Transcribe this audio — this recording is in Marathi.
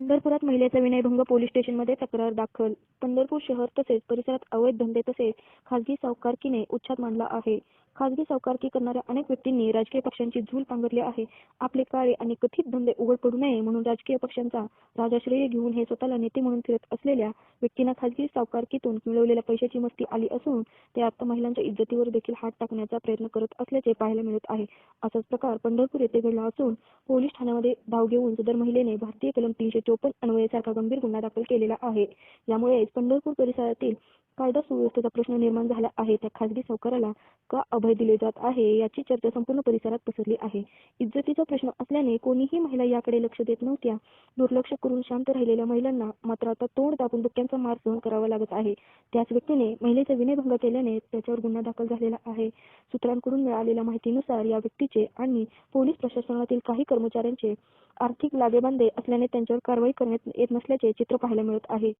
पंढरपुरात महिलेचा विनयभंग पोलीस स्टेशनमध्ये तक्रार दाखल. पंढरपूर शहर तसेच परिसरात अवैध धंदे तसेच खासगी सावकारकीने उच्छाद मांडला आहे. खासगी सावकारकी करणाऱ्या अनेक व्यक्तींनी राजकीय पक्षांची झूल पांघरली आहे. आपले काळे आणि कथित धंदे उघड पडू नये म्हणून राजकीय पक्षांचा राजाश्रय घेऊन हे स्वतःला नेते म्हणून फिरत असलेल्या व्यक्तींना खासगी सावकारकीतून मिळवलेल्या पैशाची मस्ती आली असून ते आता महिलांच्या इज्जतीवर देखील हात टाकण्याचा प्रयत्न करत असल्याचे पाहायला मिळत आहे. असाच प्रकार पंढरपूर येथे घडला असून पोलीस ठाण्यामध्ये धाव घेऊन सदर महिलेने भारतीय कलम तीनशे चोपन्न अन्वयेसारखा गंभीर गुन्हा दाखल केलेला आहे. यामुळे पंढरपूर परिसरातील कायदा सुव्यवस्थेचा प्रश्न निर्माण झाला आहे. त्या खासगी सावकाराला का अभय दिले जात आहे याची चर्चा संपूर्ण परिसरात पसरली आहे. इज्जतीचा प्रश्न असल्याने कोणीही महिला याकडे लक्ष देत नव्हत्या. दुर्लक्ष करून शांत राहिलेल्या महिलांना मात्र आता तोंड दाबून धक्क्यांचा मार सहन करावा लागत आहे. त्याच व्यक्तीने महिलेचा विनयभंग केल्याने त्याच्यावर गुन्हा दाखल झालेला आहे. सूत्रांकडून मिळालेल्या माहितीनुसार या व्यक्तीचे आणि पोलीस प्रशासनातील काही कर्मचाऱ्यांचे आर्थिक लागेबांधे असल्याने त्यांच्यावर कारवाई करण्यात येत नसल्याचे चित्र पाहायला मिळत आहे.